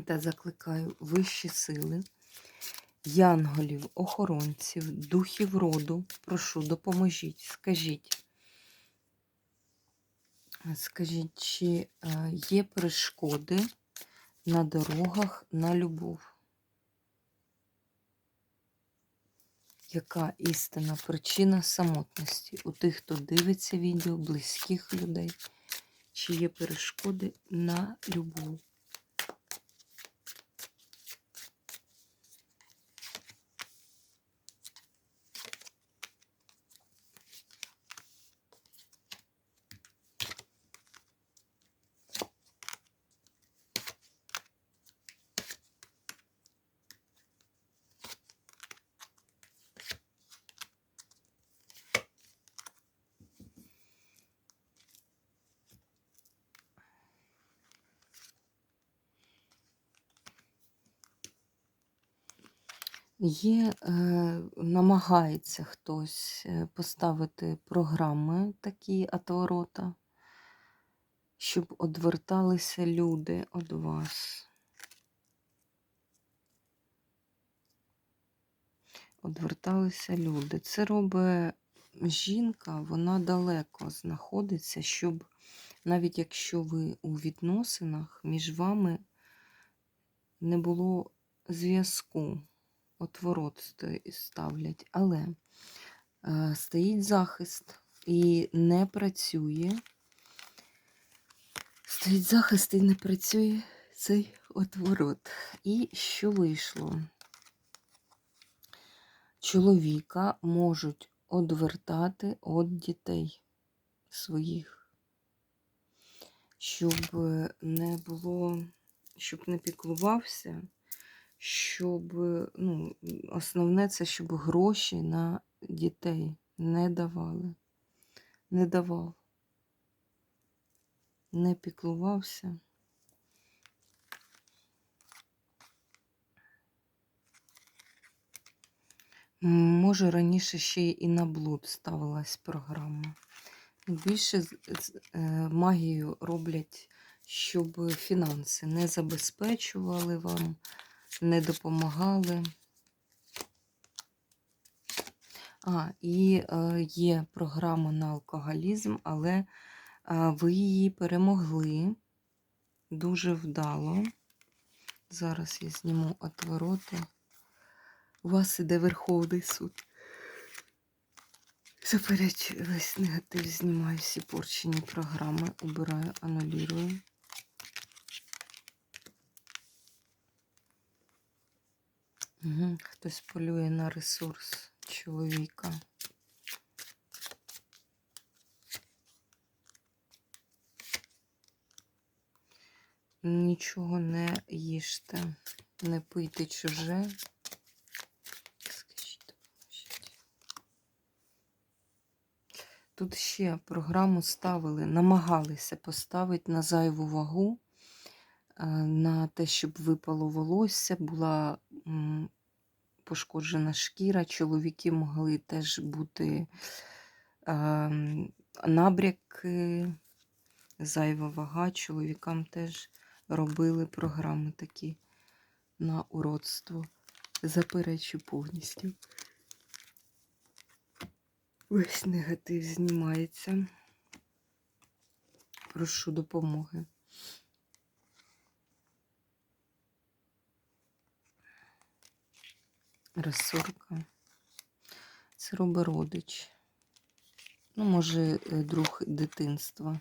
Та закликаю вищі сили, янголів, охоронців, духів роду. Прошу, допоможіть, скажіть. Скажіть, чи е, є перешкоди на дорогах на любов? Яка істина причина самотності у тих, хто дивиться відео, близьких людей? Чи є перешкоди на любов? Є, е, намагається хтось е, поставити програми такі отворота, щоб одверталися люди від вас. Одверталися люди. Це робить жінка, вона далеко знаходиться, щоб навіть якщо ви у відносинах, між вами не було зв'язку отворот ставлять, але е, стоїть захист і не працює. Стоїть захист і не працює цей отворот. І що вийшло? Чоловіка можуть одвертати від дітей своїх, щоб не було, щоб не піклувався щоб, ну, основне це, щоб гроші на дітей не давали. Не давав, не піклувався. Може, раніше ще і на блуд ставилась програма. Більше е, магію роблять, щоб фінанси не забезпечували вам не допомагали. А, і е, є програма на алкоголізм, але е, ви її перемогли дуже вдало. Зараз я зніму отвороти. У вас іде Верховний суд. Запереч, весь негатив знімаю всі порчені програми, убираю, анулірую. Хтось полює на ресурс чоловіка. Нічого не їжте, не пийте чуже. Тут ще програму ставили, намагалися поставити на зайву вагу, е, на те, щоб випало волосся, була пошкоджена шкіра, чоловіки могли теж бути набряки, зайва вага, чоловікам теж робили програми такі на уродство. Заперечу повністю. Весь негатив знімається. Прошу допомоги. Розсорка. Це робить родич. Ну, може, е, друг дитинства.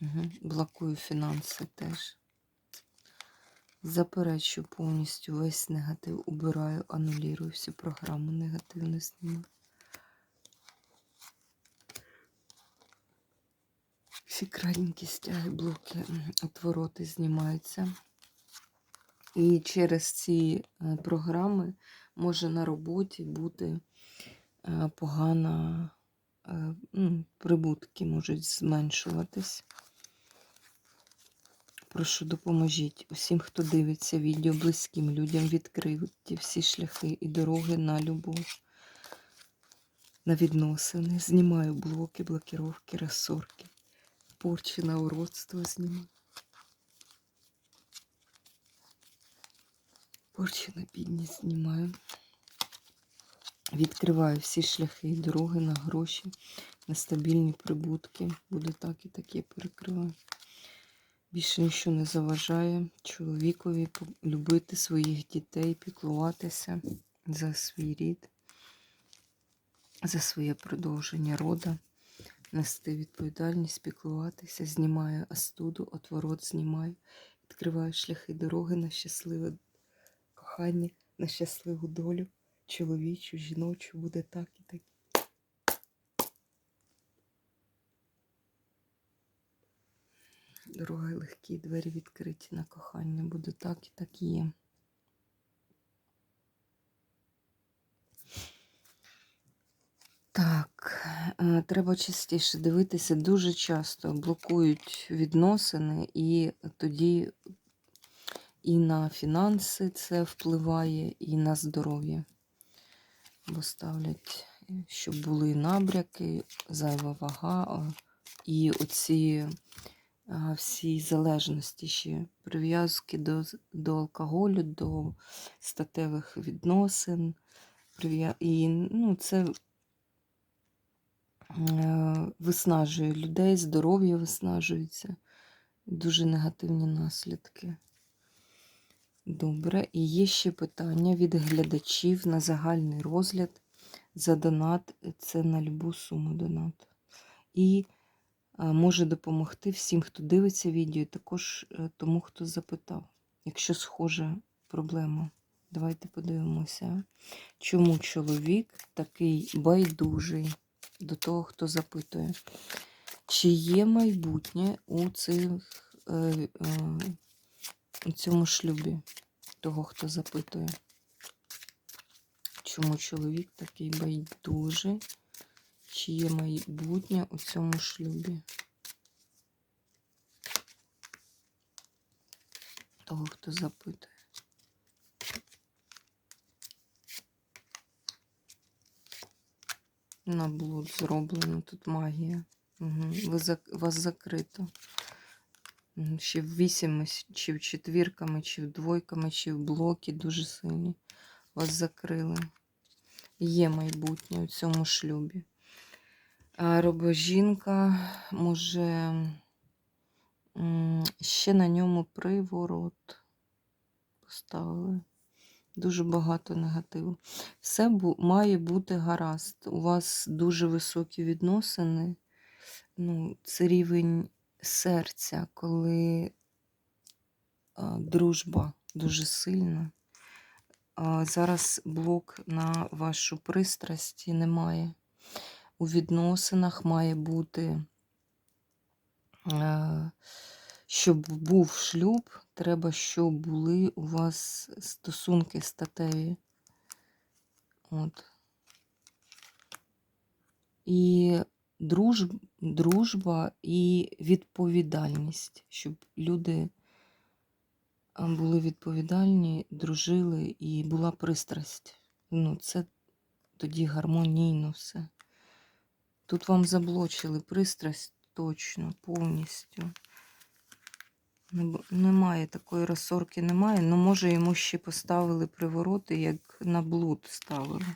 Угу. Блокую фінанси теж. Заперечую повністю весь негатив, убираю, анулірую всю програму негативну знімаю. Всі крайненькі стяги, блоки, отвороти знімаються. І через ці е, програми може на роботі бути е, погана, е, ну, прибутки можуть зменшуватись. Прошу, допоможіть усім, хто дивиться відео, близьким людям відкрити всі шляхи і дороги на любов, на відносини. Знімаю блоки, блокировки, розсорки, порчі на уродство знімаю. Порчі на бідність знімаю. Відкриваю всі шляхи і дороги на гроші, на стабільні прибутки. Буду так і таке перекриваю. Більше нічого не заважає чоловікові любити своїх дітей, піклуватися за свій рід, за своє продовження рода, нести відповідальність, піклуватися, знімаю астуду, отворот знімаю, відкриваю шляхи дороги на щасливе кохання, на щасливу долю, чоловічу, жіночу, буде так і так. Дорога легкі, двері відкриті на кохання. Буде так і так є. Так, е, треба частіше дивитися. Дуже часто блокують відносини, і тоді і на фінанси це впливає, і на здоров'я. Бо ставлять, е, щоб були набряки, зайва вага, і оці всі залежності ще прив'язки до, до алкоголю, до статевих відносин. І ну, це е, виснажує людей, здоров'я виснажується. Дуже негативні наслідки. Добре, і є ще питання від глядачів на загальний розгляд за донат. Це на любу суму донат. І може допомогти всім, хто дивиться відео, і також е, тому, хто запитав. Якщо схожа проблема, давайте подивимося, чому чоловік такий байдужий до того, хто запитує. Чи є майбутнє у, цих, е, е, у цьому шлюбі того, хто запитує? Чому чоловік такий байдужий? Чи є майбутнє у цьому шлюбі? Того, хто запитує. На блуд зроблено, тут магія. Угу. Ви. Вас закрито. Ще в вісіми, чи в четвірками, чи в двойками, чи в блокі дуже сильні. Вас закрили. Є майбутнє у цьому шлюбі. А робожінка може ще на ньому приворот поставили. Дуже багато негативу. Все має бути гаразд. У вас дуже високі відносини. Ну, це рівень серця, коли дружба дуже сильна. Зараз блок на вашу пристрасті немає. У відносинах має бути, щоб був шлюб, треба, щоб були у вас стосунки статеві. От. І дружб, дружба і відповідальність, щоб люди були відповідальні, дружили і була пристрасть. Ну, це тоді гармонійно все. Тут вам заблочили пристрасть точно, повністю. Немає такої розсорки, немає. Ну, може, йому ще поставили привороти, як на блуд ставили.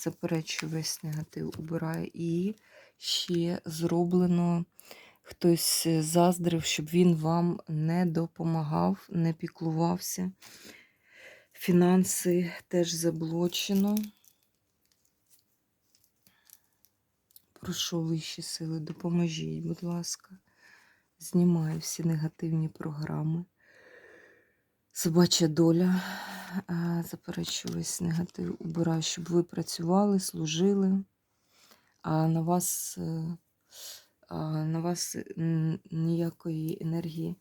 Заперечує весь негатив, убирає. І ще зроблено, хтось е, заздрив, щоб він вам не допомагав, не піклувався. Фінанси теж заблочено. Прошу вищі сили, допоможіть, будь ласка. Знімаю всі негативні програми. Собача доля. а, Заперечую весь негатив. Убираю, щоб ви працювали, служили. А на вас е, на вас ніякої енергії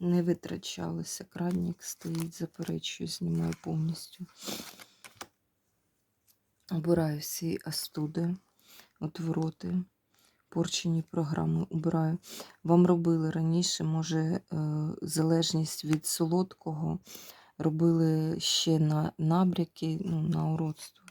не витрачалося. Кранник стоїть, заперечую, знімаю повністю. Обираю всі астуди, отвороти, порчені програми. Убираю. Вам робили раніше, може, е, залежність від солодкого. Робили ще на набряки, ну, на уродство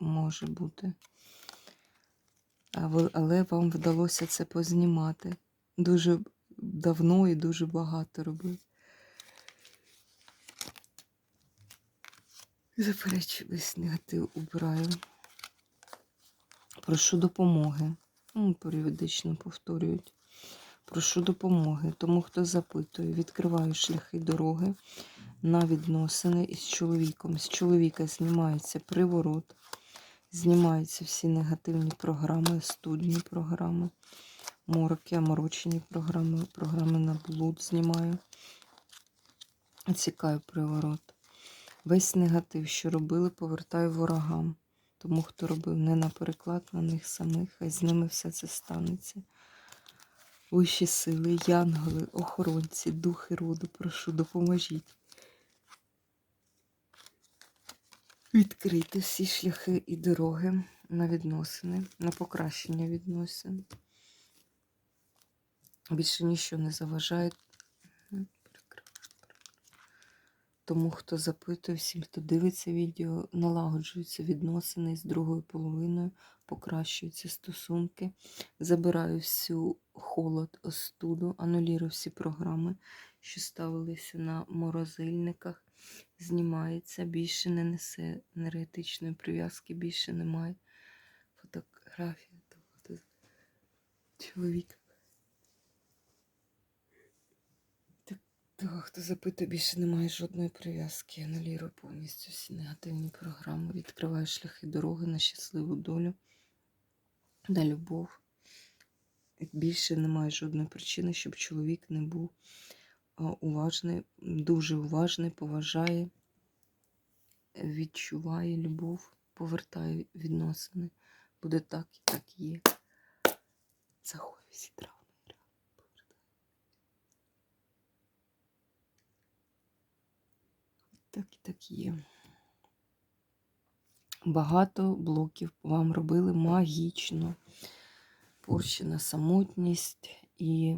може бути. Але вам вдалося це познімати. Дуже давно і дуже багато робив. Заперечую весь негатив убираю. Прошу допомоги. Ну, періодично повторюють. Прошу допомоги. Тому, хто запитує, відкриваю шляхи дороги на відносини із чоловіком. З чоловіка знімається приворот, знімаються всі негативні програми, студні програми, мороки, оморочені програми, програми на блуд знімаю. Цікаю приворот. Весь негатив, що робили, повертаю ворогам. Тому, хто робив не на переклад на них самих, а з ними все це станеться. Вищі сили, янголи, охоронці, духи роду, прошу, допоможіть. Відкрити всі шляхи і дороги на відносини, на покращення відносин. Більше нічого не заважає. Тому, хто запитує, всім, хто дивиться відео, налагоджуються відносини з другою половиною, покращуються стосунки. Забираю всю холод, остуду, анулірую всі програми, що ставилися на морозильниках. Знімається, більше не несе енергетичної прив'язки, більше немає. Фотографія того чоловіка. Того, хто запитує, більше немає жодної прив'язки. Анулірую повністю всі негативні програми. Відкриваю шляхи дороги на щасливу долю, на любов. Більше немає жодної причини, щоб чоловік не був уважний, дуже уважний, поважає, відчуває любов, повертає відносини. Буде так і так є. Заховую всі травми. Так і так є. Багато блоків вам робили магічно. Порщена самотність і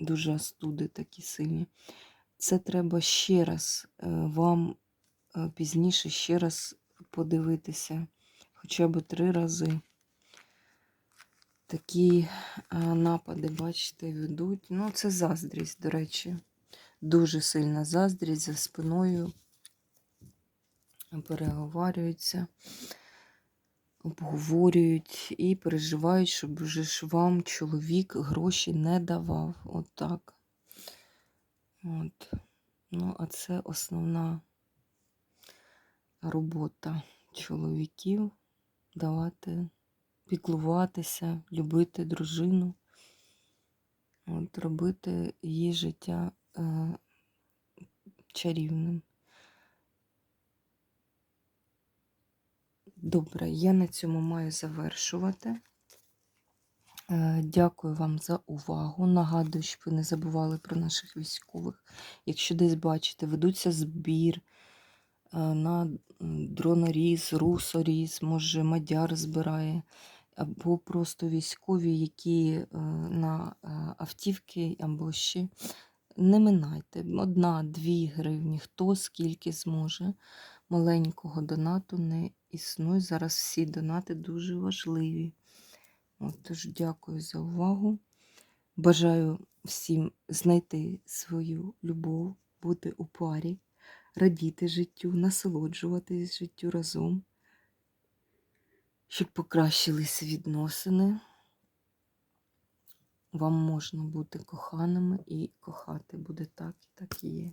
дуже астуди такі сильні. Це треба ще раз е, вам е, пізніше ще раз подивитися, хоча б три рази. Такі е, напади, бачите, ведуть. Ну, це заздрість, до речі. Дуже сильна заздрість за спиною. Переговарюються, обговорюють і переживають, щоб вже ж вам чоловік гроші не давав. От так. От. Ну, а це основна робота чоловіків давати, піклуватися, любити дружину, от, робити її життя е, чарівним. Добре, я на цьому маю завершувати. Е, Дякую вам за увагу. Нагадую, щоб ви не забували про наших військових. Якщо десь бачите, ведуться збір е, на дроноріз, русоріз, може мадяр збирає, або просто військові, які е, на автівки або ще. Не минайте. Одна-дві гривні, хто скільки зможе. Маленького донату не існує. Зараз всі донати дуже важливі. От, тож дякую за увагу. Бажаю всім знайти свою любов, бути у парі, радіти життю, насолоджуватись життю разом, щоб покращилися відносини. Вам можна бути коханими і кохати буде так і так і є.